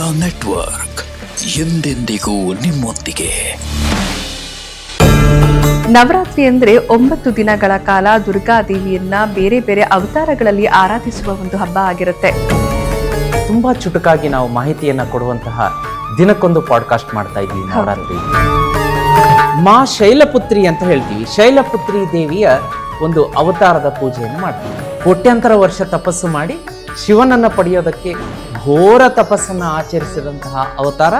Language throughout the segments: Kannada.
ಮೀಡಿಯಾ ನೆಟ್ವರ್ಕ್ ಎಂದೆಂದಿಗೂ ನಿಮ್ಮೊಂದಿಗೆ. ನವರಾತ್ರಿ ಅಂದ್ರೆ ಒಂಬತ್ತು ದಿನಗಳ ಕಾಲ ದುರ್ಗಾದೇವಿಯನ್ನ ಬೇರೆ ಬೇರೆ ಅವತಾರಗಳಲ್ಲಿ ಆರಾಧಿಸುವ ಒಂದು ಹಬ್ಬ ಆಗಿರುತ್ತೆ. ತುಂಬಾ ಚುಟುಕಾಗಿ ನಾವು ಮಾಹಿತಿಯನ್ನ ಕೊಡುವಂತಹ ದಿನಕ್ಕೊಂದು ಪಾಡ್ಕಾಸ್ಟ್ ಮಾಡ್ತಾ ಇದ್ವಿ ನವರಾತ್ರಿ. ಮಾ ಶೈಲಪುತ್ರಿ ಅಂತ ಹೇಳ್ತೀವಿ. ಶೈಲಪುತ್ರಿ ದೇವಿಯ ಒಂದು ಅವತಾರದ ಪೂಜೆಯನ್ನು ಮಾಡ್ತೀವಿ. ಕೋಟ್ಯಾಂತರ ವರ್ಷ ತಪಸ್ಸು ಮಾಡಿ ಶಿವನನ್ನ ಪಡೆಯೋದಕ್ಕೆ ಘೋರ ತಪಸ್ಸನ್ನ ಆಚರಿಸಿದಂತಹ ಅವತಾರ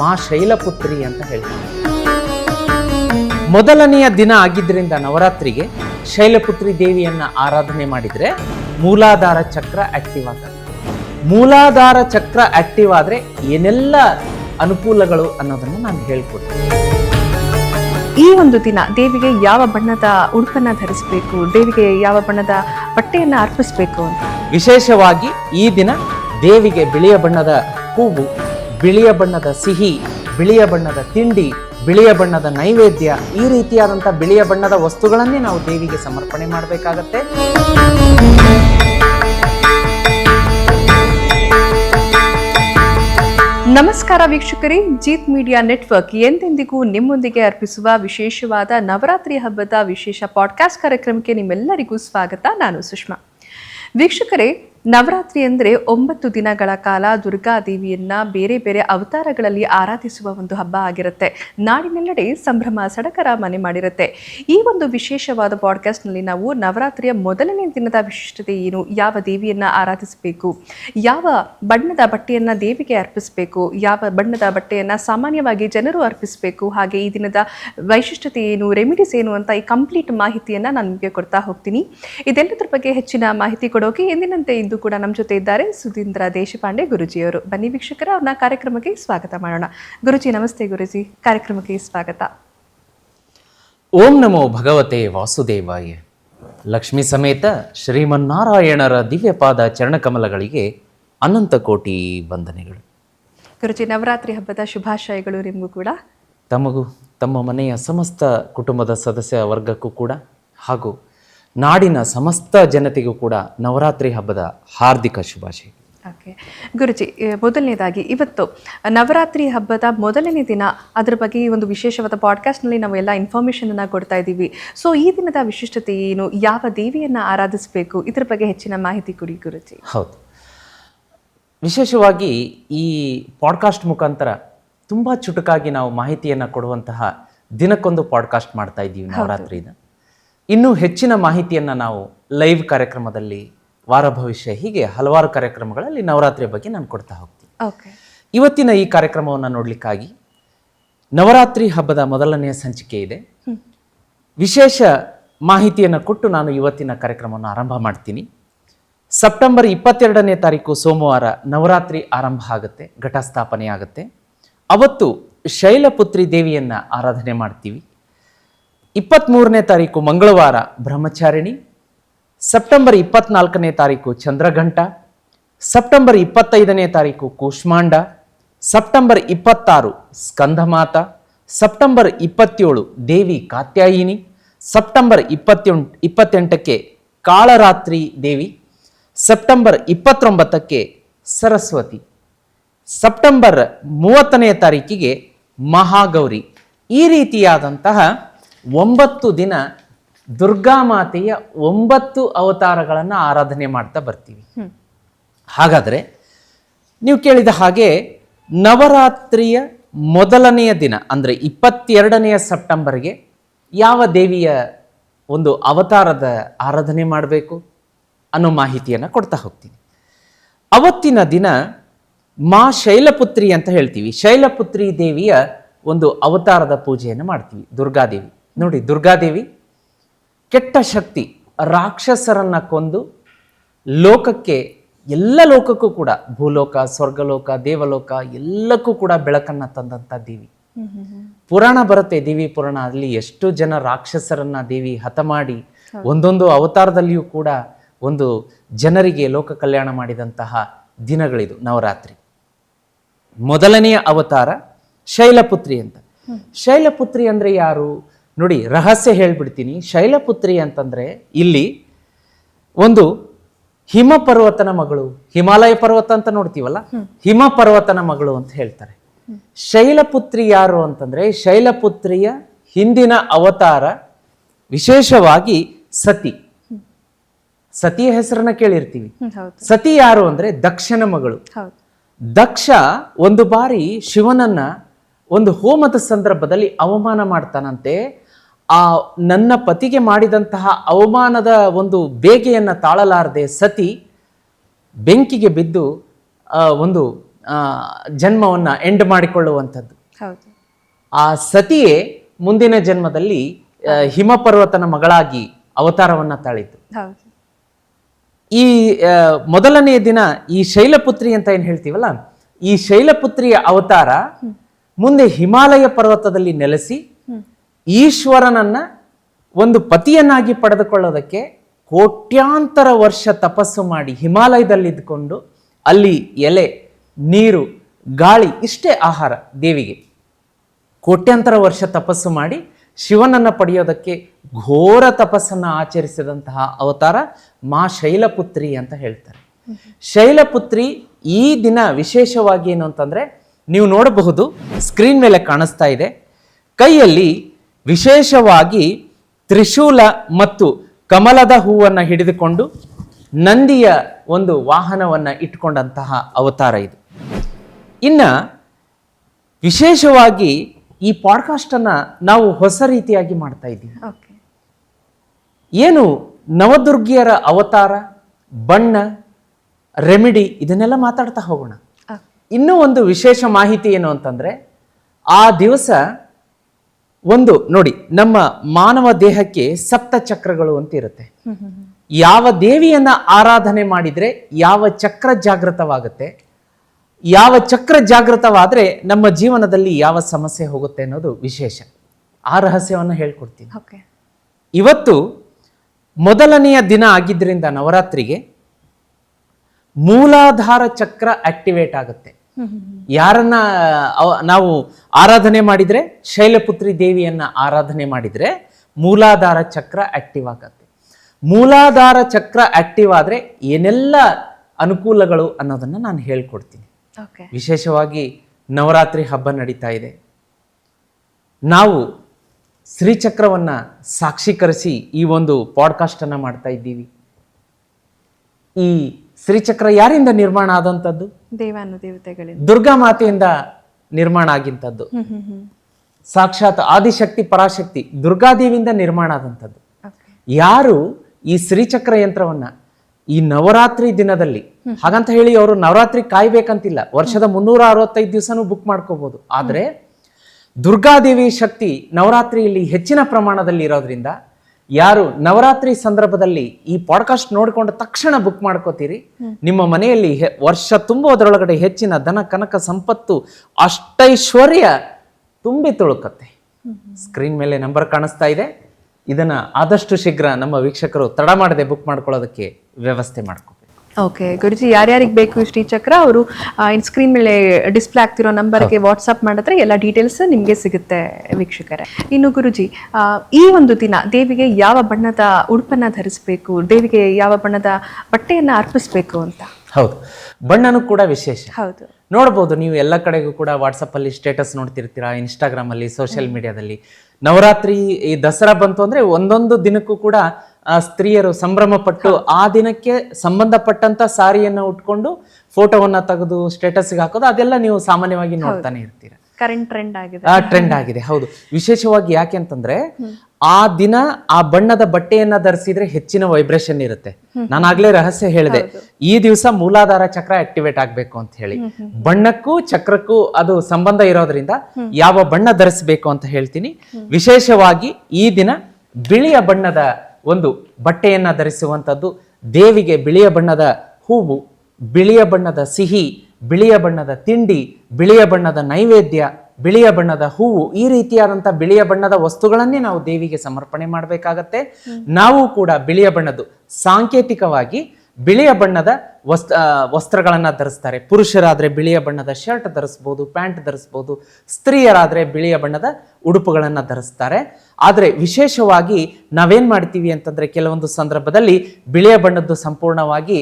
ಮಾ ಶೈಲಪುತ್ರಿ ಅಂತ ಹೇಳ್ತಾರೆ. ಮೊದಲನೆಯ ದಿನ ಆಗಿದ್ದರಿಂದ ನವರಾತ್ರಿಗೆ ಶೈಲಪುತ್ರಿ ದೇವಿಯನ್ನ ಆರಾಧನೆ ಮಾಡಿದ್ರೆ ಮೂಲಾಧಾರ ಚಕ್ರ ಆಕ್ಟಿವ್ ಆಗುತ್ತೆ ಮೂಲಾಧಾರ ಚಕ್ರ ಆಕ್ಟಿವ್ ಆದ್ರೆ ಏನೆಲ್ಲ ಅನುಕೂಲಗಳು ಅನ್ನೋದನ್ನ ನಾನು ಹೇಳ್ಕೊಡ್ತೀನಿ. ಈ ಒಂದು ದಿನ ದೇವಿಗೆ ಯಾವ ಬಣ್ಣದ ಉಡುಪನ್ನ ಧರಿಸಬೇಕು ದೇವಿಗೆ ಯಾವ ಬಣ್ಣದ ಬಟ್ಟೆಯನ್ನು ಅರ್ಪಿಸಬೇಕು ಅಂತ? ವಿಶೇಷವಾಗಿ ಈ ದಿನ ದೇವಿಗೆ ಬಿಳಿಯ ಬಣ್ಣದ ಹೂವು, ಬಿಳಿಯ ಬಣ್ಣದ ಸಿಹಿ, ಬಿಳಿಯ ಬಣ್ಣದ ತಿಂಡಿ, ಬಿಳಿಯ ಬಣ್ಣದ ನೈವೇದ್ಯ ಈ ರೀತಿಯಾದಂಥ ಬಿಳಿಯ ಬಣ್ಣದ ವಸ್ತುಗಳನ್ನೇ ನಾವು ದೇವಿಗೆ ಸಮರ್ಪಣೆ ಮಾಡಬೇಕಾಗತ್ತೆ. ನಮಸ್ಕಾರ ವೀಕ್ಷಕರೇ, ಜೀತ್ ಮೀಡಿಯಾ ನೆಟ್ವರ್ಕ್ ಎಂದೆಂದಿಗೂ ನಿಮ್ಮೊಂದಿಗೆ ಅರ್ಪಿಸುವ ವಿಶೇಷವಾದ ನವರಾತ್ರಿ ಹಬ್ಬದ ವಿಶೇಷ ಪಾಡ್ಕಾಸ್ಟ್ ಕಾರ್ಯಕ್ರಮಕ್ಕೆ ನಿಮ್ಮೆಲ್ಲರಿಗೂ ಸ್ವಾಗತ. ನಾನು ಸುಷ್ಮಾ. ವೀಕ್ಷಕರೇ ನವರಾತ್ರಿ ಅಂದರೆ ಒಂಬತ್ತು ದಿನಗಳ ಕಾಲ ದುರ್ಗಾದೇವಿಯನ್ನ ಬೇರೆ ಬೇರೆ ಅವತಾರಗಳಲ್ಲಿ ಆರಾಧಿಸುವ ಒಂದು ಹಬ್ಬ ಆಗಿರುತ್ತೆ. ನಾಡಿನೆಲ್ಲೆಡೆ ಸಂಭ್ರಮ ಸಡಕರ ಮನೆ ಮಾಡಿರುತ್ತೆ. ಈ ಒಂದು ವಿಶೇಷವಾದ ಪಾಡ್ಕಾಸ್ಟ್ನಲ್ಲಿ ನಾವು ನವರಾತ್ರಿಯ ಮೊದಲನೇ ದಿನದ ವಿಶಿಷ್ಟತೆ ಏನು, ಯಾವ ದೇವಿಯನ್ನು ಆರಾಧಿಸಬೇಕು, ಯಾವ ಬಣ್ಣದ ಬಟ್ಟೆಯನ್ನು ದೇವಿಗೆ ಅರ್ಪಿಸಬೇಕು, ಯಾವ ಬಣ್ಣದ ಬಟ್ಟೆಯನ್ನು ಸಾಮಾನ್ಯವಾಗಿ ಜನರು ಅರ್ಪಿಸಬೇಕು, ಹಾಗೆ ಈ ದಿನದ ವೈಶಿಷ್ಟ್ಯತೆ ಏನು ರೆಮಿಡೀಸ್ ಏನು ಅಂತ ಈ ಕಂಪ್ಲೀಟ್ ಮಾಹಿತಿಯನ್ನು ನಾನು ನಿಮಗೆ ಕೊಡ್ತಾ ಹೋಗ್ತೀನಿ. ಇದೆಲ್ಲದರ ಬಗ್ಗೆ ಹೆಚ್ಚಿನ ಮಾಹಿತಿ ಕೊಡೋಕೆ ಎಂದಿನಂತೆ ಇಂದು ಕೂಡ ನಮ್ಮ ಜೊತೆ ಇದ್ದಾರೆ ಸುಧೀಂದ್ರ ದೇಶಪಾಂಡೆ ಗುರುಜಿಯವರು. ಬನ್ನಿ ವೀಕ್ಷಕರ ಅವ್ರನ್ನ ಕಾರ್ಯಕ್ರಮಕ್ಕೆ ಸ್ವಾಗತ ಮಾಡೋಣ. ಗುರುಜಿ ನಮಸ್ತೆ ಗುರುಜಿ. ಕಾರ್ಯಕ್ರಮಕ್ಕೆ ಸ್ವಾಗತ. ಓಂ ನಮೋ ಭಗವತೆ ವಾಸುದೇವಾಯ. ಲಕ್ಷ್ಮೀ ಸಮೇತ ಶ್ರೀಮನ್ನಾರಾಯಣರ ದಿವ್ಯಪಾದ ಚರಣಕಮಲಗಳಿಗೆ ಅನಂತ ಕೋಟಿ ವಂದನೆಗಳು. ಗುರುಜಿ ನವರಾತ್ರಿ ಹಬ್ಬದ ಶುಭಾಶಯಗಳು ನಿಮಗೂ ಕೂಡ. ತಮಗೂ ತಮ್ಮ ಮನೆಯ ಸಮಸ್ತ ಕುಟುಂಬದ ಸದಸ್ಯ ವರ್ಗಕ್ಕೂ ಕೂಡ. ಹಾಗೂ ನಾಡಿನ ಸಮಸ್ತ ಜನತೆಗೂ ಕೂಡ ನವರಾತ್ರಿ ಹಬ್ಬದ ಹಾರ್ದಿಕ ಶುಭಾಶಯ. ಓಕೆ. ಗುರುಜಿ ಮೊದಲನೇದಾಗಿ ಇವತ್ತು ನವರಾತ್ರಿ ಹಬ್ಬದ ಮೊದಲನೇ ದಿನ ಅದರ ಬಗ್ಗೆ ಈ ಒಂದು ವಿಶೇಷವಾದ ಪಾಡ್ಕಾಸ್ಟ್ನಲ್ಲಿ ನಾವು ಎಲ್ಲ ಇನ್ಫಾರ್ಮೇಷನನ್ನು ಕೊಡ್ತಾ ಇದ್ದೀವಿ. ಸೊ ಈ ದಿನದ ವಿಶಿಷ್ಟತೆ ಏನು? ಯಾವ ದೇವಿಯನ್ನು ಆರಾಧಿಸಬೇಕು? ಇದರ ಬಗ್ಗೆ ಹೆಚ್ಚಿನ ಮಾಹಿತಿ ಕೊಡಿ ಗುರುಜಿ. ಹೌದು. ವಿಶೇಷವಾಗಿ ಈ ಪಾಡ್ಕಾಸ್ಟ್ ಮುಖಾಂತರ ತುಂಬ ಚುಟುಕಾಗಿ ನಾವು ಮಾಹಿತಿಯನ್ನು ಕೊಡುವಂತಹ ದಿನಕ್ಕೊಂದು ಪಾಡ್ಕಾಸ್ಟ್ ಮಾಡ್ತಾ ಇದ್ದೀವಿ ನವರಾತ್ರಿನ. ಇನ್ನೂ ಹೆಚ್ಚಿನ ಮಾಹಿತಿಯನ್ನು ನಾವು ಲೈವ್ ಕಾರ್ಯಕ್ರಮದಲ್ಲಿ ವಾರ ಭವಿಷ್ಯ ಹೀಗೆ ಹಲವಾರು ಕಾರ್ಯಕ್ರಮಗಳಲ್ಲಿ ನವರಾತ್ರಿಯ ಬಗ್ಗೆ ನಾನು ಕೊಡ್ತಾ ಹೋಗ್ತೀನಿ. ಓಕೆ ಇವತ್ತಿನ ಈ ಕಾರ್ಯಕ್ರಮವನ್ನು ನೋಡಲಿಕ್ಕಾಗಿ ನವರಾತ್ರಿ ಹಬ್ಬದ ಮೊದಲನೆಯ ಸಂಚಿಕೆ ಇದೆ. ವಿಶೇಷ ಮಾಹಿತಿಯನ್ನು ಕೊಟ್ಟು ನಾನು ಇವತ್ತಿನ ಕಾರ್ಯಕ್ರಮವನ್ನು ಆರಂಭ ಮಾಡ್ತೀನಿ. ಸೆಪ್ಟೆಂಬರ್ ಇಪ್ಪತ್ತೆರಡನೇ ತಾರೀಕು ಸೋಮವಾರ ನವರಾತ್ರಿ ಆರಂಭ ಆಗುತ್ತೆ ಘಟಸ್ಥಾಪನೆ ಆಗುತ್ತೆ ಅವತ್ತು ಶೈಲಪುತ್ರಿ ದೇವಿಯನ್ನು ಆರಾಧನೆ ಮಾಡ್ತೀವಿ. ಇಪ್ಪತ್ತ್ಮೂರನೇ ತಾರೀಕು ಮಂಗಳವಾರ ಬ್ರಹ್ಮಚಾರಿಣಿ, ಸೆಪ್ಟೆಂಬರ್ ಇಪ್ಪತ್ನಾಲ್ಕನೇ ತಾರೀಕು ಚಂದ್ರಘಂಟ, ಸೆಪ್ಟೆಂಬರ್ ಇಪ್ಪತ್ತೈದನೇ ತಾರೀಕು ಕೂಷ್ಮಾಂಡ, ಸೆಪ್ಟೆಂಬರ್ ಇಪ್ಪತ್ತಾರು ಸ್ಕಂದಮಾತ ಸೆಪ್ಟೆಂಬರ್ ಇಪ್ಪತ್ತೇಳು ದೇವಿ ಕಾತ್ಯಾಯಿನಿ, ಸೆಪ್ಟೆಂಬರ್ ಇಪ್ಪತ್ತೆಂಟು, ಇಪ್ಪತ್ತೆಂಟಕ್ಕೆ ಕಾಳರಾತ್ರಿ ದೇವಿ, ಸೆಪ್ಟೆಂಬರ್ ಇಪ್ಪತ್ತೊಂಬತ್ತಕ್ಕೆ ಸರಸ್ವತಿ, ಸೆಪ್ಟೆಂಬರ್ ಮೂವತ್ತನೇ ತಾರೀಕಿಗೆ ಮಹಾಗೌರಿ. ಈ ರೀತಿಯಾದಂತಹ ಒಂಬತ್ತು ದಿನ ದುರ್ಗಾ ಮಾತೆಯ ಒಂಬತ್ತು ಅವತಾರಗಳನ್ನು ಆರಾಧನೆ ಮಾಡ್ತಾ ಬರ್ತೀವಿ. ಹಾಗಾದರೆ ನೀವು ಕೇಳಿದ ಹಾಗೆ ನವರಾತ್ರಿಯ ಮೊದಲನೆಯ ದಿನ ಅಂದರೆ ಇಪ್ಪತ್ತೆರಡನೆಯ ಸೆಪ್ಟೆಂಬರ್ಗೆ ಯಾವ ದೇವಿಯ ಒಂದು ಅವತಾರದ ಆರಾಧನೆ ಮಾಡಬೇಕು ಅನ್ನೋ ಮಾಹಿತಿಯನ್ನು ಕೊಡ್ತಾ ಹೋಗ್ತೀನಿ. ಅವತ್ತಿನ ದಿನ ಮಾ ಶೈಲಪುತ್ರಿ ಅಂತ ಹೇಳ್ತೀವಿ. ಶೈಲಪುತ್ರಿ ದೇವಿಯ ಒಂದು ಅವತಾರದ ಪೂಜೆಯನ್ನು ಮಾಡ್ತೀವಿ ದುರ್ಗಾದೇವಿ ನೋಡಿ ದುರ್ಗಾದೇವಿ ಕೆಟ್ಟ ಶಕ್ತಿ ರಾಕ್ಷಸರನ್ನ ಕೊಂದು ಲೋಕಕ್ಕೆ ಎಲ್ಲ ಲೋಕಕ್ಕೂ ಕೂಡ ಭೂಲೋಕ ಸ್ವರ್ಗಲೋಕ ದೇವಲೋಕ ಎಲ್ಲಕ್ಕೂ ಕೂಡ ಬೆಳಕನ್ನ ತಂದಂಥ ದೇವಿ. ಪುರಾಣ ಬರುತ್ತೆ ದೇವಿ ಪುರಾಣ. ಅಲ್ಲಿ ಎಷ್ಟು ಜನ ರಾಕ್ಷಸರನ್ನ ದೇವಿ ಹತ ಮಾಡಿ ಒಂದೊಂದು ಅವತಾರದಲ್ಲಿಯೂ ಕೂಡ ಒಂದು ಜನರಿಗೆ ಲೋಕ ಕಲ್ಯಾಣ ಮಾಡಿದಂತಹ ದಿನಗಳಿದು ನವರಾತ್ರಿ. ಮೊದಲನೆಯ ಅವತಾರ ಶೈಲಪುತ್ರಿ ಅಂತ. ಶೈಲಪುತ್ರಿ ಅಂದ್ರೆ ಯಾರು? ನೋಡಿ ರಹಸ್ಯ ಹೇಳ್ಬಿಡ್ತೀನಿ. ಶೈಲಪುತ್ರಿ ಅಂತಂದ್ರೆ ಇಲ್ಲಿ ಒಂದು ಹಿಮ ಪರ್ವತನ ಮಗಳು ಹಿಮಾಲಯ ಪರ್ವತ ಅಂತ ನೋಡ್ತೀವಲ್ಲ? ಹಿಮ. ಪರ್ವತನ ಮಗಳು ಅಂತ ಹೇಳ್ತಾರೆ. ಶೈಲಪುತ್ರಿ ಯಾರು ಅಂತಂದ್ರೆ ಶೈಲಪುತ್ರಿಯ ಹಿಂದಿನ ಅವತಾರ ವಿಶೇಷವಾಗಿ ಸತಿ. ಸತಿಯ ಹೆಸರನ್ನ ಕೇಳಿರ್ತೀವಿ. ಸತಿ ಯಾರು ಅಂದ್ರೆ ದಕ್ಷನ ಮಗಳು. ದಕ್ಷ ಒಂದು ಬಾರಿ ಶಿವನನ್ನ ಒಂದು ಹೋಮದ ಸಂದರ್ಭದಲ್ಲಿ ಅವಮಾನ ಮಾಡ್ತಾನಂತೆ. ಆ ನನ್ನ ಪತಿಗೆ ಮಾಡಿದಂತಹ ಅವಮಾನದ ಒಂದು ಬೇಗೆಯನ್ನ ತಾಳಲಾರದೆ ಸತಿ ಬೆಂಕಿಗೆ ಬಿದ್ದು ಒಂದು ಜನ್ಮವನ್ನು ಜನ್ಮವನ್ನ ಎಂಡ್ ಮಾಡಿಕೊಳ್ಳುವಂಥದ್ದು. ಆ ಸತಿಯೇ ಮುಂದಿನ ಜನ್ಮದಲ್ಲಿ ಹಿಮಪರ್ವತನ ಮಗಳಾಗಿ ಅವತಾರವನ್ನ ತಾಳಿತು ಈ ಮೊದಲನೆಯ ದಿನ ಈ ಶೈಲಪುತ್ರಿ ಅಂತ ಏನು ಹೇಳ್ತೀವಲ್ಲ? ಈ ಶೈಲಪುತ್ರಿಯ ಅವತಾರ ಮುಂದೆ ಹಿಮಾಲಯ ಪರ್ವತದಲ್ಲಿ ನೆಲೆಸಿ ಈಶ್ವರನನ್ನ ಒಂದು ಪತಿಯನ್ನಾಗಿ ಪಡೆದುಕೊಳ್ಳೋದಕ್ಕೆ ಕೋಟ್ಯಾಂತರ ವರ್ಷ ತಪಸ್ಸು ಮಾಡಿ ಹಿಮಾಲಯದಲ್ಲಿದ್ದುಕೊಂಡು ಅಲ್ಲಿ ಎಲೆ, ನೀರು, ಗಾಳಿ ಇಷ್ಟೇ ಆಹಾರ ದೇವಿಗೆ. ಕೋಟ್ಯಾಂತರ ವರ್ಷ ತಪಸ್ಸು ಮಾಡಿ ಶಿವನನ್ನ ಪಡೆಯೋದಕ್ಕೆ ಘೋರ ತಪಸ್ಸನ್ನು ಆಚರಿಸಿದಂತಹ ಅವತಾರ ಮಾ ಶೈಲಪುತ್ರಿ ಅಂತ ಹೇಳ್ತಾರೆ. ಶೈಲಪುತ್ರಿ ಈ ದಿನ ವಿಶೇಷವಾಗಿ ಏನು ಅಂತಂದರೆ ನೀವು ನೋಡಬಹುದು, ಸ್ಕ್ರೀನ್ ಮೇಲೆ ಕಾಣಿಸ್ತಾ ಇದೆ. ಕೈಯಲ್ಲಿ ವಿಶೇಷವಾಗಿ ತ್ರಿಶೂಲ ಮತ್ತು ಕಮಲದ ಹೂವನ್ನು ಹಿಡಿದುಕೊಂಡು ನಂದಿಯ ಒಂದು ವಾಹನವನ್ನ ಇಟ್ಕೊಂಡಂತಹ ಅವತಾರ ಇದು. ಇನ್ನ ವಿಶೇಷವಾಗಿ ಈ ಪಾಡ್ಕಾಸ್ಟನ್ನು ಅನ್ನ ನಾವು ಹೊಸ ರೀತಿಯಾಗಿ ಮಾಡ್ತಾ ಇದ್ದೀವಿ. ಏನು ನವದುರ್ಗಿಯರ ಅವತಾರ ಬಣ್ಣ ರೆಮಿಡಿ ಇದನ್ನೆಲ್ಲ ಮಾತಾಡ್ತಾ ಹೋಗೋಣ. ಇನ್ನೂ ಒಂದು ವಿಶೇಷ ಮಾಹಿತಿ ಏನು ಅಂತಂದ್ರೆ ಆ ದಿವಸ ಒಂದು ನೋಡಿ ನಮ್ಮ ಮಾನವ ದೇಹಕ್ಕೆ ಸಪ್ತ ಚಕ್ರಗಳು ಅಂತ ಇರುತ್ತೆ. ಯಾವ ದೇವಿಯನ್ನ ಆರಾಧನೆ ಮಾಡಿದ್ರೆ ಯಾವ ಚಕ್ರ ಜಾಗೃತವಾಗುತ್ತೆ ಯಾವ ಚಕ್ರ ಜಾಗೃತವಾದ್ರೆ ನಮ್ಮ ಜೀವನದಲ್ಲಿ ಯಾವ ಸಮಸ್ಯೆ ಹೋಗುತ್ತೆ ಅನ್ನೋದು ವಿಶೇಷ. ಆ ರಹಸ್ಯವನ್ನು ಹೇಳ್ಕೊಡ್ತೀನಿ. ಓಕೆ. ಇವತ್ತು ಮೊದಲನೆಯ ದಿನ ಆಗಿದ್ದರಿಂದ ನವರಾತ್ರಿಗೆ ಮೂಲಾಧಾರ ಚಕ್ರ ಆಕ್ಟಿವೇಟ್ ಆಗುತ್ತೆ. ಯಾರನ್ನ ನಾವು ಆರಾಧನೆ ಮಾಡಿದ್ರೆ ಶೈಲಪುತ್ರಿ ದೇವಿಯನ್ನ ಆರಾಧನೆ ಮಾಡಿದ್ರೆ ಮೂಲಾಧಾರ ಚಕ್ರ ಆಕ್ಟಿವ್ ಆಗತ್ತೆ. ಮೂಲಾಧಾರ ಚಕ್ರ ಆಕ್ಟಿವ್ ಆದ್ರೆ ಏನೆಲ್ಲ ಅನುಕೂಲಗಳು ಅನ್ನೋದನ್ನ ನಾನು ಹೇಳ್ಕೊಡ್ತೀನಿ. ವಿಶೇಷವಾಗಿ ನವರಾತ್ರಿ ಹಬ್ಬ ನಡೀತಾ ಇದೆ. ನಾವು ಶ್ರೀಚಕ್ರವನ್ನ ಸಾಕ್ಷೀಕರಿಸಿ ಈ ಒಂದು ಪಾಡ್ಕಾಸ್ಟ್ ಅನ್ನ ಮಾಡ್ತಾ ಇದ್ದೀವಿ. ಈ ಶ್ರೀಚಕ್ರ ಯಾರಿಂದ ನಿರ್ಮಾಣ ಆದಂಥದ್ದು? ದೇವಾನು ದೇವತೆಗಳಿಂದ. ದುರ್ಗಾ ಮಾತೆಯಿಂದ ನಿರ್ಮಾಣ ಆಗಿಂಥದ್ದು. ಹ್ಮ್ ಸಾಕ್ಷಾತ್ ಆದಿಶಕ್ತಿ ಪರಾಶಕ್ತಿ ದುರ್ಗಾದೇವಿಯಿಂದ ನಿರ್ಮಾಣ ಆದಂಥದ್ದು. ಯಾರು ಈ ಶ್ರೀಚಕ್ರ ಯಂತ್ರವನ್ನ ಈ ನವರಾತ್ರಿ ದಿನದಲ್ಲಿ ಹಾಗಂತ ಹೇಳಿ ಅವರು ನವರಾತ್ರಿ ಕಾಯ್ಬೇಕಂತಿಲ್ಲ ವರ್ಷದ ಮುನ್ನೂರ ಅರವತ್ತೈದು ದಿವಸನೂ ಬುಕ್ ಮಾಡ್ಕೋಬಹುದು ಆದ್ರೆ ದುರ್ಗಾದೇವಿ ಶಕ್ತಿ ನವರಾತ್ರಿಯಲ್ಲಿ ಹೆಚ್ಚಿನ ಪ್ರಮಾಣದಲ್ಲಿ ಇರೋದ್ರಿಂದ ಯಾರು ನವರಾತ್ರಿ ಸಂದರ್ಭದಲ್ಲಿ ಈ ಪಾಡ್ಕಾಸ್ಟ್ ನೋಡಿಕೊಂಡು ತಕ್ಷಣ ಬುಕ್ ಮಾಡ್ಕೋತೀರಿ. ನಿಮ್ಮ ಮನೆಯಲ್ಲಿ ವರ್ಷ ತುಂಬುವುದರೊಳಗಡೆ ಹೆಚ್ಚಿನ ಧನ, ಕನಕ, ಸಂಪತ್ತು, ಅಷ್ಟೈಶ್ವರ್ಯ ತುಂಬಿ ತುಳುಕತ್ತೆ. ಸ್ಕ್ರೀನ್ ಮೇಲೆ ನಂಬರ್ ಕಾಣಿಸ್ತಾ ಇದೆ. ಇದನ್ನು ಆದಷ್ಟು ಶೀಘ್ರ ನಮ್ಮ ವೀಕ್ಷಕರು ತಡ ಮಾಡದೆ ಬುಕ್ ಮಾಡ್ಕೊಳ್ಳೋದಕ್ಕೆ ವ್ಯವಸ್ಥೆ ಮಾಡ್ಕೋಬೇಕು ಓಕೆ ಗುರುಜಿ ಯಾರ್ಯಾರಿಗೆ ಬೇಕು ಈ ಶ್ರೀಚಕ್ರ ಅವರು ಇನ್ ಸ್ಕ್ರೀನ್ ಮೇಲೆ ಡಿಸ್ಪ್ಲೇ ಆಗ್ತಿರೋ ನಂಬರ್ಗೆ ವಾಟ್ಸಪ್ ಮಾಡಿದ್ರೆ ಎಲ್ಲ ಡೀಟೇಲ್ಸ್ ನಿಮಗೆ ಸಿಗುತ್ತೆ ವೀಕ್ಷಕರೇ. ಇನ್ನು ಗುರುಜಿ ಈ ಒಂದು ದಿನ ದೇವಿಗೆ ಯಾವ ಬಣ್ಣದ ಉಡುಪನ್ನು ಧರಿಸಬೇಕು ದೇವಿಗೆ ಯಾವ ಬಣ್ಣದ ಬಟ್ಟೆಯನ್ನು ಅರ್ಪಿಸಬೇಕು ಅಂತ? ಹೌದು. ಬಣ್ಣನೂ ಕೂಡ ವಿಶೇಷ. ಹೌದು. ನೋಡ್ಬೋದು ನೀವು ಎಲ್ಲ ಕಡೆಗೂ ಕೂಡ ವಾಟ್ಸಪ್ಪಲ್ಲಿ ಸ್ಟೇಟಸ್ ನೋಡ್ತಿರ್ತೀರಾ ಇನ್ಸ್ಟಾಗ್ರಾಮಲ್ಲಿ ಸೋಷಿಯಲ್ ಮೀಡಿಯಾದಲ್ಲಿ ನವರಾತ್ರಿ ಈ ದಸರಾ ಬಂತು ಅಂದರೆ ಒಂದೊಂದು ದಿನಕ್ಕೂ ಕೂಡ ಸ್ತ್ರೀಯರು ಸಂಭ್ರಮ ಪಟ್ಟು ಆ ದಿನಕ್ಕೆ ಸಂಬಂಧಪಟ್ಟಂತ ಸಾರಿಯನ್ನ ಉಟ್ಕೊಂಡು ಫೋಟೋವನ್ನ ತೆಗೆದು ಸ್ಟೇಟಸ್ಗೆ ಹಾಕೋದು ಅದೆಲ್ಲ ನೀವು ಸಾಮಾನ್ಯವಾಗಿ ನೋಡ್ತಾನೆ ಇರ್ತೀರ. ಕರೆಂಟ್ ಟ್ರೆಂಡ್ ಆಗಿದೆ. ಆ ಟ್ರೆಂಡ್ ಆಗಿದೆ. ಹೌದು. ವಿಶೇಷವಾಗಿ ಯಾಕೆ ಅಂತಂದ್ರೆ ಆ ದಿನ ಆ ಬಣ್ಣದ ಬಟ್ಟೆಯನ್ನ ಧರಿಸಿದ್ರೆ ಹೆಚ್ಚಿನ ವೈಬ್ರೇಷನ್ ಇರುತ್ತೆ. ನಾನು ಆಗ್ಲೇ ರಹಸ್ಯ ಹೇಳಿದೆ. ಈ ದಿವಸ ಮೂಲಾಧಾರ ಚಕ್ರ ಆಕ್ಟಿವೇಟ್ ಆಗ್ಬೇಕು ಅಂತ ಹೇಳಿ. ಬಣ್ಣಕ್ಕೂ ಚಕ್ರಕ್ಕೂ ಅದು ಸಂಬಂಧ ಇರೋದ್ರಿಂದ ಯಾವ ಬಣ್ಣ ಧರಿಸಬೇಕು ಅಂತ ಹೇಳ್ತೀನಿ. ವಿಶೇಷವಾಗಿ ಈ ದಿನ ಬಿಳಿಯ ಬಣ್ಣದ ಒಂದು ಬಟ್ಟೆಯನ್ನು ಧರಿಸುವಂಥದ್ದು ದೇವಿಗೆ ಬಿಳಿಯ ಬಣ್ಣದ ಹೂವು ಬಿಳಿಯ ಬಣ್ಣದ ಸಿಹಿ ಬಿಳಿಯ ಬಣ್ಣದ ತಿಂಡಿ ಬಿಳಿಯ ಬಣ್ಣದ ನೈವೇದ್ಯ ಬಿಳಿಯ ಬಣ್ಣದ ಹೂವು ಈ ರೀತಿಯಾದಂಥ ಬಿಳಿಯ ಬಣ್ಣದ ವಸ್ತುಗಳನ್ನೇ ನಾವು ದೇವಿಗೆ ಸಮರ್ಪಣೆ ಮಾಡಬೇಕಾಗತ್ತೆ. ನಾವು ಕೂಡ ಬಿಳಿಯ ಬಣ್ಣದ್ದು ಸಾಂಕೇತಿಕವಾಗಿ ಬಿಳಿಯ ಬಣ್ಣದ ವಸ್ತ್ರ ವಸ್ತ್ರಗಳನ್ನು ಧರಿಸ್ತಾರೆ. ಪುರುಷರಾದ್ರೆ ಬಿಳಿಯ ಬಣ್ಣದ ಶರ್ಟ್ ಧರಿಸ್ಬೋದು ಪ್ಯಾಂಟ್ ಧರಿಸ್ಬೋದು ಸ್ತ್ರೀಯರಾದ್ರೆ ಬಿಳಿಯ ಬಣ್ಣದ ಉಡುಪುಗಳನ್ನ ಧರಿಸ್ತಾರೆ. ಆದರೆ ವಿಶೇಷವಾಗಿ ನಾವೇನ್ ಮಾಡ್ತೀವಿ ಅಂತಂದ್ರೆ ಕೆಲವೊಂದು ಸಂದರ್ಭದಲ್ಲಿ ಬಿಳಿಯ ಬಣ್ಣದ್ದು ಸಂಪೂರ್ಣವಾಗಿ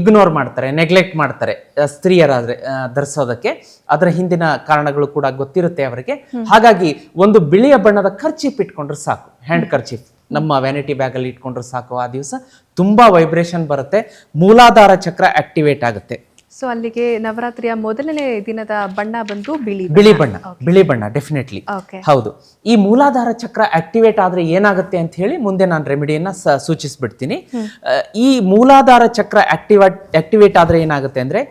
ಇಗ್ನೋರ್ ಮಾಡ್ತಾರೆ ನೆಗ್ಲೆಕ್ಟ್ ಮಾಡ್ತಾರೆ ಸ್ತ್ರೀಯರಾದರೆ ಧರಿಸೋದಕ್ಕೆ. ಅದರ ಹಿಂದಿನ ಕಾರಣಗಳು ಕೂಡ ಗೊತ್ತಿರುತ್ತೆ ಅವರಿಗೆ. ಹಾಗಾಗಿ ಒಂದು ಬಿಳಿಯ ಬಣ್ಣದ ಖರ್ಚೀಪ್ ಇಟ್ಕೊಂಡ್ರೆ ಸಾಕು. ಹ್ಯಾಂಡ್ ಖರ್ಚಿಪ್ ನಮ್ಮ ವ್ಯಾನಿಟಿ ಬ್ಯಾಗಲ್ಲಿ ಇಟ್ಕೊಂಡ್ರೆ ಸಾಕು ಆ ದಿವಸ. ತುಂಬಾ ವೈಬ್ರೇಷನ್ ಬರುತ್ತೆ. ಮೂಲಾಧಾರ ಚಕ್ರ ಆಕ್ಟಿವೇಟ್ ಆಗುತ್ತೆ. ಸೊ ಅಲ್ಲಿಗೆ ನವರಾತ್ರಿಯ ಮೊದಲನೇ ದಿನದ ಬಣ್ಣ ಬಂದು ಬಿಳಿ ಬಿಳಿ ಬಣ್ಣ. ಬಿಳಿ ಬಣ್ಣ ಡೆಫಿನೆಟ್ಲಿ ಓಕೆ ಹೌದು. ಈ ಮೂಲಾಧಾರ ಚಕ್ರ ಆಕ್ಟಿವೇಟ್ ಆದ್ರೆ ಏನಾಗುತ್ತೆ ಅಂತ ಹೇಳಿ ಮುಂದೆ ನಾನು ರೆಮಿಡಿಯನ್ನ ಸೂಚಿಸ್ಬಿಡ್ತೀನಿ. ಈ ಮೂಲಾಧಾರ ಚಕ್ರ ಆಕ್ಟಿವೇಟ್ ಆಕ್ಟಿವೇಟ್ ಆದ್ರೆ ಏನಾಗುತ್ತೆ ಅಂದ್ರೆ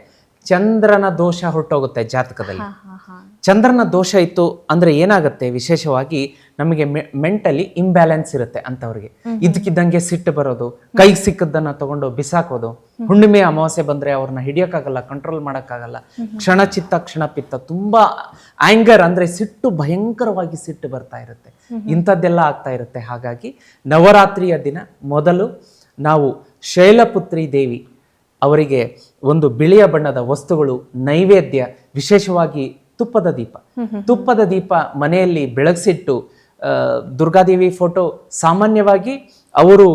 ಚಂದ್ರನ ದೋಷ ಹೊರಟೋಗುತ್ತೆ ಜಾತಕದಲ್ಲಿ. ಚಂದ್ರನ ದೋಷ ಇತ್ತು ಅಂದ್ರೆ ಏನಾಗುತ್ತೆ? ವಿಶೇಷವಾಗಿ ನಮಗೆ ಮೆಂಟಲಿ ಇಂಬ್ಯಾಲೆನ್ಸ್ ಇರುತ್ತೆ ಅಂತವ್ರಿಗೆ ಇದ್ಕಿದ್ದಂಗೆ ಸಿಟ್ಟು ಬರೋದು ಕೈಗೆ ಸಿಕ್ಕದ್ದನ್ನ ತಗೊಂಡು ಬಿಸಾಕೋದು ಹುಣ್ಣಿಮೆ ಅಮಾವಾಸ್ಯೆ ಬಂದ್ರೆ ಅವ್ರನ್ನ ಹಿಡಿಯೋಕ್ಕಾಗಲ್ಲ ಕಂಟ್ರೋಲ್ ಮಾಡೋಕ್ಕಾಗಲ್ಲ ಕ್ಷಣ ಚಿತ್ತ ಕ್ಷಣ ಪಿತ್ತ ತುಂಬಾ ಆಂಗರ್ ಅಂದ್ರೆ ಸಿಟ್ಟು ಭಯಂಕರವಾಗಿ ಸಿಟ್ಟು ಬರ್ತಾ ಇರುತ್ತೆ. ಇಂಥದ್ದೆಲ್ಲ ಆಗ್ತಾ ಇರುತ್ತೆ. ಹಾಗಾಗಿ ನವರಾತ್ರಿಯ ದಿನ ಮೊದಲು ನಾವು ಶೈಲಪುತ್ರಿ ದೇವಿ ಅವರಿಗೆ ಒಂದು ಬಿಳಿಯ ಬಣ್ಣದ ವಸ್ತುಗಳು ನೈವೇದ್ಯ ವಿಶೇಷವಾಗಿ ತುಪ್ಪದ ದೀಪ. ತುಪ್ಪದ ದೀಪ ಮನೆಯಲ್ಲಿ ಬೆಳಗಿಸಿಟ್ಟು ದುರ್ಗಾದೇವಿ ಫೋಟೋ ಸಾಮಾನ್ಯವಾಗಿ ಅವರು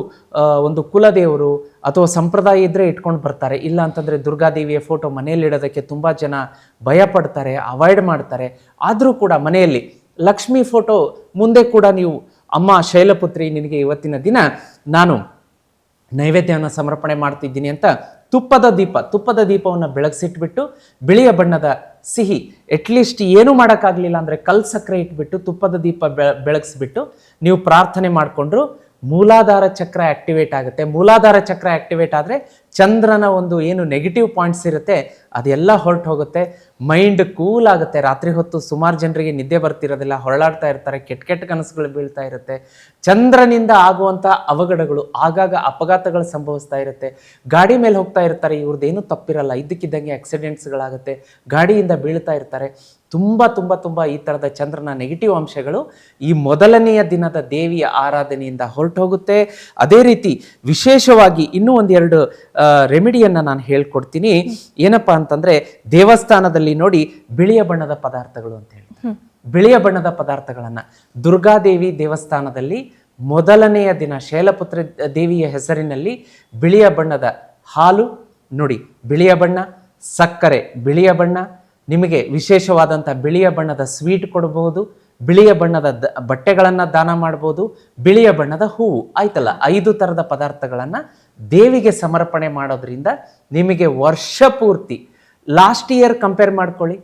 ಒಂದು ಕುಲದೇವರು ಅಥವಾ ಸಂಪ್ರದಾಯ ಇದ್ರೆ ಇಟ್ಕೊಂಡು ಬರ್ತಾರೆ. ಇಲ್ಲ ಅಂತಂದ್ರೆ ದುರ್ಗಾದೇವಿಯ ಫೋಟೋ ಮನೆಯಲ್ಲಿ ಇಡೋದಕ್ಕೆ ತುಂಬಾ ಜನ ಭಯ ಪಡ್ತಾರೆ ಅವಾಯ್ಡ್ ಮಾಡ್ತಾರೆ. ಆದರೂ ಕೂಡ ಮನೆಯಲ್ಲಿ ಲಕ್ಷ್ಮಿ ಫೋಟೋ ಮುಂದೆ ಕೂಡ ನೀವು ಅಮ್ಮ ಶೈಲಪುತ್ರಿ ನಿನಗೆ ಇವತ್ತಿನ ದಿನ ನಾನು ನೈವೇದ್ಯವನ್ನು ಸಮರ್ಪಣೆ ಮಾಡ್ತಿದ್ದೀನಿ ಅಂತ ತುಪ್ಪದ ದೀಪ, ತುಪ್ಪದ ದೀಪವನ್ನು ಬೆಳಗ್ಸಿಟ್ಬಿಟ್ಟು ಬಿಳಿಯ ಬಣ್ಣದ ಸಿಹಿ ಅಟ್ಲೀಸ್ಟ್ ಏನು ಮಾಡೋಕ್ಕಾಗಲಿಲ್ಲ ಅಂದರೆ ಕಲ್ ಸಕ್ಕರೆ ಇಟ್ಬಿಟ್ಟು ತುಪ್ಪದ ದೀಪ ಬೆಳಗಿಸ್ಬಿಟ್ಟು ನೀವು ಪ್ರಾರ್ಥನೆ ಮಾಡಿಕೊಂಡ್ರು ಮೂಲಾಧಾರ ಚಕ್ರ ಆಕ್ಟಿವೇಟ್ ಆಗುತ್ತೆ. ಮೂಲಾಧಾರ ಚಕ್ರ ಆಕ್ಟಿವೇಟ್ ಆದರೆ ಚಂದ್ರನ ಒಂದು ಏನು ನೆಗೆಟಿವ್ ಪಾಯಿಂಟ್ಸ್ ಇರುತ್ತೆ, ಅದೆಲ್ಲ ಹೊರಟು ಹೋಗುತ್ತೆ ಮೈಂಡ್ ಕೂಲ್ ಆಗುತ್ತೆ. ರಾತ್ರಿ ಹೊತ್ತು ಸುಮಾರು ಜನರಿಗೆ ನಿದ್ದೆ ಬರ್ತಿರೋದಿಲ್ಲ, ಹೊರಳಾಡ್ತಾ ಇರ್ತಾರೆ, ಕೆಟ್ಟ ಕೆಟ್ಟ ಕನಸುಗಳು ಬೀಳ್ತಾ ಇರುತ್ತೆ. ಚಂದ್ರನಿಂದ ಆಗುವಂಥ ಅವಘಡಗಳು, ಆಗಾಗ ಅಪಘಾತಗಳು ಸಂಭವಿಸ್ತಾ ಇರುತ್ತೆ. ಗಾಡಿ ಮೇಲೆ ಹೋಗ್ತಾ ಇರ್ತಾರೆ ಇವ್ರದ್ದೇನು ತಪ್ಪಿರಲ್ಲ. ಇದ್ದಕ್ಕಿದ್ದಂಗೆ ಆಕ್ಸಿಡೆಂಟ್ಸ್ಗಳಾಗುತ್ತೆ ಗಾಡಿಯಿಂದ ಬೀಳ್ತಾ ಇರ್ತಾರೆ. ತುಂಬ ತುಂಬ ತುಂಬ ಈ ಥರದ ಚಂದ್ರನ ನೆಗೆಟಿವ್ ಅಂಶಗಳು ಈ ಮೊದಲನೆಯ ದಿನದ ದೇವಿಯ ಆರಾಧನೆಯಿಂದ ಹೊರಟೋಗುತ್ತೆ. ಅದೇ ರೀತಿ ವಿಶೇಷವಾಗಿ ಇನ್ನೂ ಒಂದೆರಡು ರೆಮಿಡಿಯನ್ನು ನಾನು ಹೇಳ್ಕೊಡ್ತೀನಿ. ಏನಪ್ಪ ಅಂತಂದರೆ ದೇವಸ್ಥಾನದಲ್ಲಿ ನೋಡಿ ಬಿಳಿಯ ಬಣ್ಣದ ಪದಾರ್ಥಗಳು ಅಂತ ಹೇಳಿ. ಬಿಳಿಯ ಬಣ್ಣದ ಪದಾರ್ಥಗಳನ್ನು ದುರ್ಗಾದೇವಿ ದೇವಸ್ಥಾನದಲ್ಲಿ ಮೊದಲನೆಯ ದಿನ ಶೈಲಪುತ್ರ ದೇವಿಯ ಹೆಸರಿನಲ್ಲಿ ಬಿಳಿಯ ಬಣ್ಣದ ಹಾಲು ನೋಡಿ. ಬಿಳಿಯ ಬಣ್ಣ ಸಕ್ಕರೆ ಬಿಳಿಯ ಬಣ್ಣ ನಿಮಗೆ ವಿಶೇಷವಾದಂಥ ಬಿಳಿಯ ಬಣ್ಣದ ಸ್ವೀಟ್ ಕೊಡಬಹುದು ಬಿಳಿಯ ಬಣ್ಣದ ದ, ಬಟ್ಟೆಗಳನ್ನು ದಾನ ಮಾಡ್ಬೋದು, ಬಿಳಿಯ ಬಣ್ಣದ ಹೂವು. ಆಯ್ತಲ್ಲ? ಐದು ಥರದ ಪದಾರ್ಥಗಳನ್ನು ದೇವಿಗೆ ಸಮರ್ಪಣೆ ಮಾಡೋದ್ರಿಂದ ನಿಮಗೆ ವರ್ಷ ಪೂರ್ತಿ ಲಾಸ್ಟ್ ಇಯರ್ ಕಂಪೇರ್ ಮಾಡ್ಕೊಳ್ಳಿ.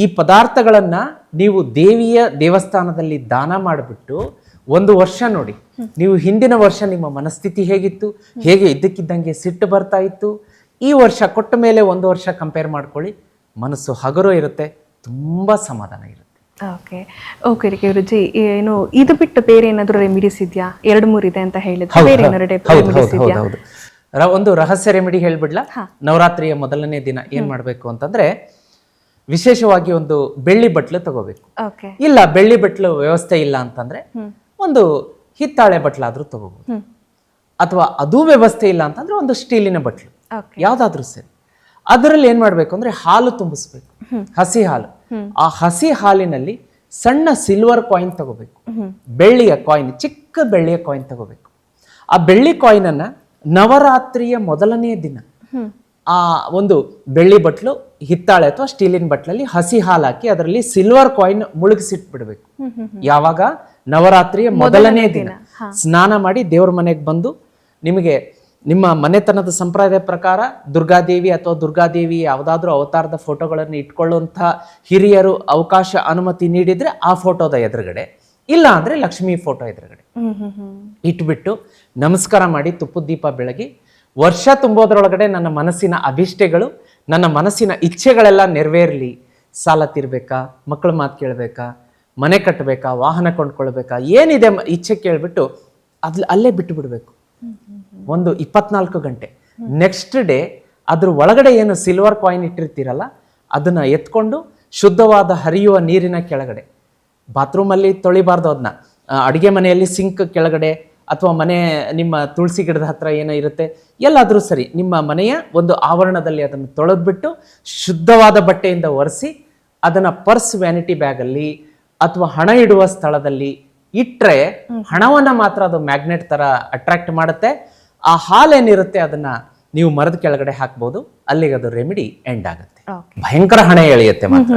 ಈ ಪದಾರ್ಥಗಳನ್ನು ನೀವು ದೇವಿಯ ದೇವಸ್ಥಾನದಲ್ಲಿ ದಾನ ಮಾಡಿಬಿಟ್ಟು ಒಂದು ವರ್ಷ ನೋಡಿ. ನೀವು ಹಿಂದಿನ ವರ್ಷ ನಿಮ್ಮ ಮನಸ್ಥಿತಿ ಹೇಗಿತ್ತು? ಹೇಗೆ ಇದ್ದಕ್ಕಿದ್ದಂಗೆ ಸಿಟ್ಟು ಬರ್ತಾ ಇತ್ತು? ಈ ವರ್ಷ ಕೊಟ್ಟ ಮೇಲೆ ಒಂದು ವರ್ಷ ಕಂಪೇರ್ ಮಾಡ್ಕೊಳ್ಳಿ. ಮನಸ್ಸು ಹಗರು ಇರುತ್ತೆ ತುಂಬಾ ಸಮಾಧಾನ ಇರುತ್ತೆ. ಓಕೆ ಓಕೆ ರೀ ಗುರುಜಿ ಏನು ಇದು ಬಿಟ್ಟು ಬೇರೆ ಏನಾದರೂ ರೆಮಿಡೀಸ್ ಇದೆಯಾ? ಎರಡು ಮೂರು ಇದೆ ಅಂತ ಹೇಳಿದ್ರೆ. ಬೇರೆ ಹೌದು, ಏನಾದ್ರು ರೆಮಿಡೀಸ್ ಇದೆಯಾ? ಒಂದು ರಹಸ್ಯ ರೆಮಿಡಿ ಹೇಳ್ಬಿಡ್ಲಾ? ನವರಾತ್ರಿಯ ಮೊದಲನೇ ದಿನ ಏನ್ ಮಾಡ್ಬೇಕು ಅಂತಂದ್ರೆ ವಿಶೇಷವಾಗಿ ಒಂದು ಬೆಳ್ಳಿ ಬಟ್ಲು ತಗೋಬೇಕು. ಇಲ್ಲ ಬೆಳ್ಳಿ ಬಟ್ಲು ವ್ಯವಸ್ಥೆ ಇಲ್ಲ ಅಂತಂದ್ರೆ ಒಂದು ಹಿತ್ತಾಳೆ ಬಟ್ಲಾದ್ರೂ ತಗೋಬಹುದು ಅಥವಾ ಅದು ವ್ಯವಸ್ಥೆ ಇಲ್ಲ ಅಂತಂದ್ರೆ ಒಂದು ಸ್ಟೀಲಿನ ಬಟ್ಲು. ಯಾವ್ದಾದ್ರೂ ಸರಿ. ಅದರಲ್ಲಿ ಏನ್ ಮಾಡ್ಬೇಕು ಅಂದ್ರೆ ಹಾಲು ತುಂಬಿಸ್ಬೇಕು. ಹಸಿ ಹಾಲು. ಆ ಹಸಿ ಹಾಲಿನಲ್ಲಿ ಸಣ್ಣ ಸಿಲ್ವರ್ ಕಾಯಿನ್ ತಗೋಬೇಕು. ಬೆಳ್ಳಿಯ ಕಾಯಿನ್ ಚಿಕ್ಕ ಬೆಳ್ಳಿಯ ಕಾಯಿನ್ ತಗೋಬೇಕು. ಆ ಬೆಳ್ಳಿ ಕಾಯಿನ್ ಅನ್ನ ನವರಾತ್ರಿಯ ಮೊದಲನೆಯ ದಿನ. ಆ ಒಂದು ಬೆಳ್ಳಿ ಬಟ್ಲು ಹಿತ್ತಾಳೆ ಅಥವಾ ಸ್ಟೀಲಿನ ಬಟ್ಲಲ್ಲಿ ಹಸಿ ಹಾಲು ಹಾಕಿ ಅದರಲ್ಲಿ ಸಿಲ್ವರ್ ಕಾಯಿನ್ ಮುಳುಗಿಸಿಟ್ಬಿಡ್ಬೇಕು. ಯಾವಾಗ? ನವರಾತ್ರಿಯ ಮೊದಲನೇ ದಿನ. ಸ್ನಾನ ಮಾಡಿ ದೇವ್ರ ಮನೆಗೆ ಬಂದು ನಿಮಗೆ ನಿಮ್ಮ ಮನೆತನದ ಸಂಪ್ರದಾಯ ಪ್ರಕಾರ ದುರ್ಗಾದೇವಿ ಅಥವಾ ದುರ್ಗಾದೇವಿ ಯಾವುದಾದ್ರೂ ಅವತಾರದ ಫೋಟೋಗಳನ್ನು ಇಟ್ಕೊಳ್ಳುವಂಥ ಹಿರಿಯರು ಅವಕಾಶ ಅನುಮತಿ ನೀಡಿದರೆ ಆ ಫೋಟೋದ ಎದುರುಗಡೆ ಇಲ್ಲ ಅಂದರೆ ಲಕ್ಷ್ಮಿ ಫೋಟೋ ಎದುರುಗಡೆ. ಇಟ್ಬಿಟ್ಟು ನಮಸ್ಕಾರ ಮಾಡಿ ತುಪ್ಪದ ದೀಪ ಬೆಳಗಿ ವರ್ಷ ತುಂಬೋದ್ರೊಳಗಡೆ ನನ್ನ ಮನಸ್ಸಿನ ಅಭಿಷ್ಟೆಗಳು ನನ್ನ ಮನಸ್ಸಿನ ಇಚ್ಛೆಗಳೆಲ್ಲ ನೆರವೇರಲಿ. ಸಾಲ ತೀರ್ಬೇಕಾ? ಮಕ್ಕಳ ಮಾತು ಕೇಳಬೇಕಾ? ಮನೆ ಕಟ್ಟಬೇಕಾ? ವಾಹನ ಕೊಂಡ್ಕೊಳ್ಬೇಕಾ? ಏನಿದೆ ಇಚ್ಛೆ ಕೇಳಿಬಿಟ್ಟು ಅದ್ಲ ಅಲ್ಲೇ ಬಿಟ್ಟು ಬಿಡಬೇಕು ಒಂದು ಇಪ್ಪತ್ನಾಲ್ಕು ಗಂಟೆ. ನೆಕ್ಸ್ಟ್ ಡೇ ಅದ್ರ ಒಳಗಡೆ ಏನು ಸಿಲ್ವರ್ ಕಾಯಿನ್ ಇಟ್ಟಿರ್ತೀರಲ್ಲ ಅದನ್ನ ಎತ್ಕೊಂಡು ಶುದ್ಧವಾದ ಹರಿಯುವ ನೀರಿನ ಕೆಳಗಡೆ. ಬಾತ್ರೂಮಲ್ಲಿ ತೊಳಿಬಾರ್ದು ಅದನ್ನ ಅಡುಗೆ ಮನೆಯಲ್ಲಿ ಸಿಂಕ್ ಕೆಳಗಡೆ ಅಥವಾ ಮನೆ ನಿಮ್ಮ ತುಳಸಿ ಗಿಡದ ಹತ್ರ ಏನೋ ಇರುತ್ತೆ ಎಲ್ಲಾದರೂ ಸರಿ ನಿಮ್ಮ ಮನೆಯ ಒಂದು ಆವರಣದಲ್ಲಿ ಅದನ್ನು ತೊಳೆದ್ಬಿಟ್ಟು ಶುದ್ಧವಾದ ಬಟ್ಟೆಯಿಂದ ಒರೆಸಿ ಅದನ್ನ ಪರ್ಸ್ ವ್ಯಾನಿಟಿ ಬ್ಯಾಗಲ್ಲಿ ಅಥವಾ ಹಣ ಇಡುವ ಸ್ಥಳದಲ್ಲಿ ಇಟ್ಟರೆ ಹಣವನ್ನು ಮಾತ್ರ ಅದು ಮ್ಯಾಗ್ನೆಟ್ ತರ ಅಟ್ರಾಕ್ಟ್ ಮಾಡುತ್ತೆ. ಆ ಹಾಲೇನಿರುತ್ತೆ ಅದನ್ನ ನೀವು ಮರದ ಕೆಳಗಡೆ ಹಾಕ್ಬೋದು ಅಲ್ಲಿಗೆ ಅದು ರೆಮಿಡಿ ಎಂಡ್ ಆಗುತ್ತೆ. ಭಯಂಕರ ಹಣ ಎಳೆಯುತ್ತೆ ಮಾತ್ರ.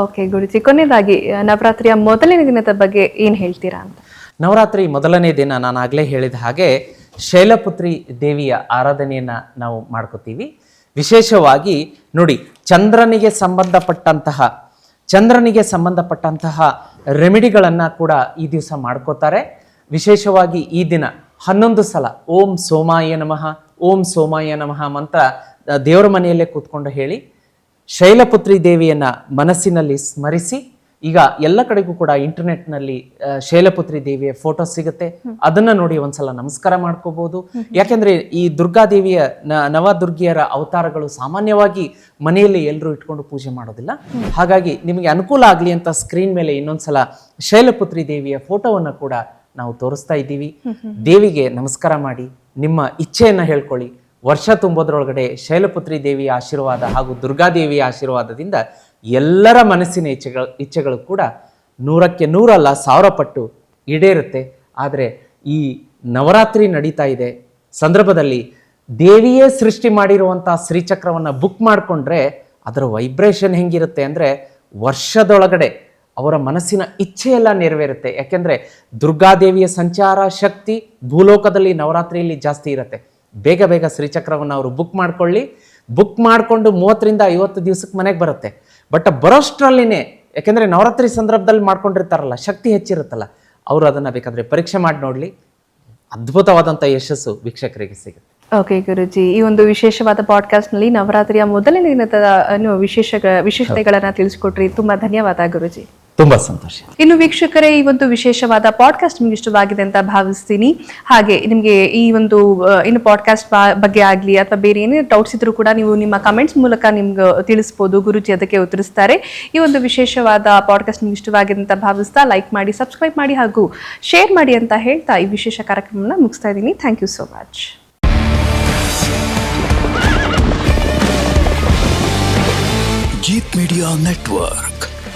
ಓಕೆ ಗುರುಜಿ ಕೊನೆಯದಾಗಿ ನವರಾತ್ರಿಯ ಮೊದಲನೇ ದಿನದ ಬಗ್ಗೆ ಏನ್ ಹೇಳ್ತೀರಾ ಅಂತ? ನವರಾತ್ರಿ ಮೊದಲನೇ ದಿನ ನಾನು ಆಗಲೇ ಹೇಳಿದ ಹಾಗೆ ಶೈಲಪುತ್ರಿ ದೇವಿಯ ಆರಾಧನೆಯನ್ನ ನಾವು ಮಾಡ್ಕೋತೀವಿ. ವಿಶೇಷವಾಗಿ ನೋಡಿ ಚಂದ್ರನಿಗೆ ಸಂಬಂಧಪಟ್ಟಂತಹ ಚಂದ್ರನಿಗೆ ಸಂಬಂಧಪಟ್ಟಂತಹ ರೆಮಿಡಿಗಳನ್ನು ಕೂಡ ಈ ದಿವಸ ಮಾಡ್ಕೋತಾರೆ. ವಿಶೇಷವಾಗಿ ಈ ದಿನ ಹನ್ನೊಂದು ಸಲ ಓಂ ಸೋಮಾಯ ನಮಃ ಓಂ ಸೋಮಾಯ ನಮಃ ಮಂತ್ರ ದೇವರ ಮನೆಯಲ್ಲೇ ಕೂತ್ಕೊಂಡು ಹೇಳಿ ಶೈಲಪುತ್ರಿ ದೇವಿಯನ್ನ ಮನಸ್ಸಿನಲ್ಲಿ ಸ್ಮರಿಸಿ ಈಗ ಎಲ್ಲ ಕಡೆಗೂ ಕೂಡ ಇಂಟರ್ನೆಟ್ನಲ್ಲಿ ಶೈಲಪುತ್ರಿ ದೇವಿಯ ಫೋಟೋ ಸಿಗುತ್ತೆ. ಅದನ್ನ ನೋಡಿ ಒಂದ್ಸಲ ನಮಸ್ಕಾರ ಮಾಡ್ಕೋಬಹುದು ಯಾಕೆಂದ್ರೆ ಈ ದುರ್ಗಾದೇವಿಯ ನ- ನವದುರ್ಗಿಯರ ಅವತಾರಗಳು ಸಾಮಾನ್ಯವಾಗಿ ಮನೆಯಲ್ಲಿ ಎಲ್ಲರೂ ಇಟ್ಕೊಂಡು ಪೂಜೆ ಮಾಡೋದಿಲ್ಲ. ಹಾಗಾಗಿ ನಿಮಗೆ ಅನುಕೂಲ ಆಗಲಿ ಅಂತ ಸ್ಕ್ರೀನ್ ಮೇಲೆ ಇನ್ನೊಂದ್ಸಲ ಶೈಲಪುತ್ರಿ ದೇವಿಯ ಫೋಟೋವನ್ನು ಕೂಡ ನಾವು ತೋರಿಸ್ತಾ ಇದ್ದೀವಿ. ದೇವಿಗೆ ನಮಸ್ಕಾರ ಮಾಡಿ ನಿಮ್ಮ ಇಚ್ಛೆಯನ್ನು ಹೇಳ್ಕೊಳ್ಳಿ. ವರ್ಷ ತುಂಬೋದ್ರೊಳಗಡೆ ಶೈಲಪುತ್ರಿ ದೇವಿಯ ಆಶೀರ್ವಾದ ಹಾಗೂ ದುರ್ಗಾದೇವಿಯ ಆಶೀರ್ವಾದದಿಂದ ಎಲ್ಲರ ಮನಸ್ಸಿನ ಇಚ್ಛೆಗಳು ಇಚ್ಛೆಗಳು ಕೂಡ ನೂರಕ್ಕೆ ನೂರಲ್ಲ ಸಾವಿರ ಪಟ್ಟು ಈಡೇರುತ್ತೆ. ಆದರೆ ಈ ನವರಾತ್ರಿ ನಡೀತಾ ಇದೆ. ಸಂದರ್ಭದಲ್ಲಿ ದೇವಿಯೇ ಸೃಷ್ಟಿ ಮಾಡಿರುವಂಥ ಶ್ರೀಚಕ್ರವನ್ನು ಬುಕ್ ಮಾಡಿಕೊಂಡ್ರೆ ಅದರ ವೈಬ್ರೇಷನ್ ಹೆಂಗಿರುತ್ತೆ ಅಂದರೆ ವರ್ಷದೊಳಗಡೆ ಅವರ ಮನಸ್ಸಿನ ಇಚ್ಛೆ ಎಲ್ಲ ನೆರವೇರುತ್ತೆ. ಯಾಕೆಂದ್ರೆ ದುರ್ಗಾದೇವಿಯ ಸಂಚಾರ ಶಕ್ತಿ ಭೂಲೋಕದಲ್ಲಿ ನವರಾತ್ರಿಯಲ್ಲಿ ಜಾಸ್ತಿ ಇರುತ್ತೆ. ಬೇಗ ಬೇಗ ಶ್ರೀಚಕ್ರವನ್ನು ಅವರು ಬುಕ್ ಮಾಡ್ಕೊಳ್ಳಿ. ಬುಕ್ ಮಾಡಿಕೊಂಡು ಮೂವತ್ತರಿಂದ ಐವತ್ತು ದಿವಸಕ್ಕೆ ಮನೆಗೆ ಬರುತ್ತೆ. ಬಟ್ ಬರೋಷ್ಟರಲ್ಲಿನೇ ಯಾಕೆಂದ್ರೆ ನವರಾತ್ರಿ ಸಂದರ್ಭದಲ್ಲಿ ಮಾಡ್ಕೊಂಡಿರ್ತಾರಲ್ಲ, ಶಕ್ತಿ ಹೆಚ್ಚಿರುತ್ತಲ್ಲ, ಅವರು ಅದನ್ನು ಬೇಕಾದರೆ ಪರೀಕ್ಷೆ ಮಾಡಿ ನೋಡಲಿ. ಅದ್ಭುತವಾದಂಥ ಯಶಸ್ಸು ವೀಕ್ಷಕರಿಗೆ ಸಿಗುತ್ತೆ. ಓಕೆ ಗುರುಜಿ. ಈ ಒಂದು ವಿಶೇಷವಾದ ಪಾಡ್ಕಾಸ್ಟ್ನಲ್ಲಿ ನವರಾತ್ರಿಯ ಮೊದಲನೇ ದಿನದ ವಿಶೇಷ ವಿಶೇಷತೆಗಳನ್ನ ತಿಳಿಸ್ಕೊಟ್ರಿ. ತುಂಬಾ ಧನ್ಯವಾದ ಗುರುಜಿ. ತುಂಬಾ ಸಂತೋಷ. ಇನ್ನು ವೀಕ್ಷಕರೇ ಈ ಒಂದು ವಿಶೇಷವಾದ ಪಾಡ್ಕಾಸ್ಟ್ ನಿಮ್ಗೆ ಇಷ್ಟವಾಗಿದೆ ಅಂತ ಭಾವಿಸ್ತೀನಿ. ಹಾಗೆ ನಿಮಗೆ ಈ ಒಂದು ಇನ್ನು ಪಾಡ್ಕಾಸ್ಟ್ ಬಗ್ಗೆ ಆಗಲಿ ಅಥವಾ ಬೇರೆ ಏನೇ ಡೌಟ್ಸ್ ಇದ್ರೂ ಕೂಡ ನೀವು ನಿಮ್ಮ ಕಮೆಂಟ್ಸ್ ಮೂಲಕ ನಿಮ್ಗೆ ತಿಳಿಸ್ಬೋದು. ಗುರುಜಿ ಅದಕ್ಕೆ ಉತ್ತರಿಸ್ತಾರೆ. ಈ ಒಂದು ವಿಶೇಷವಾದ ಪಾಡ್ಕಾಸ್ಟ್ ನಿಮ್ಗೆ ಇಷ್ಟವಾಗಿದೆ ಅಂತ ಭಾವಿಸ್ತಾ ಲೈಕ್ ಮಾಡಿ ಸಬ್ಸ್ಕ್ರೈಬ್ ಮಾಡಿ ಹಾಗೂ ಶೇರ್ ಮಾಡಿ ಅಂತ ಹೇಳ್ತಾ ಈ ವಿಶೇಷ ಕಾರ್ಯಕ್ರಮನ ಮುಗಿಸ್ತಾ ಇದ್ದೀನಿ. Thank you so much media network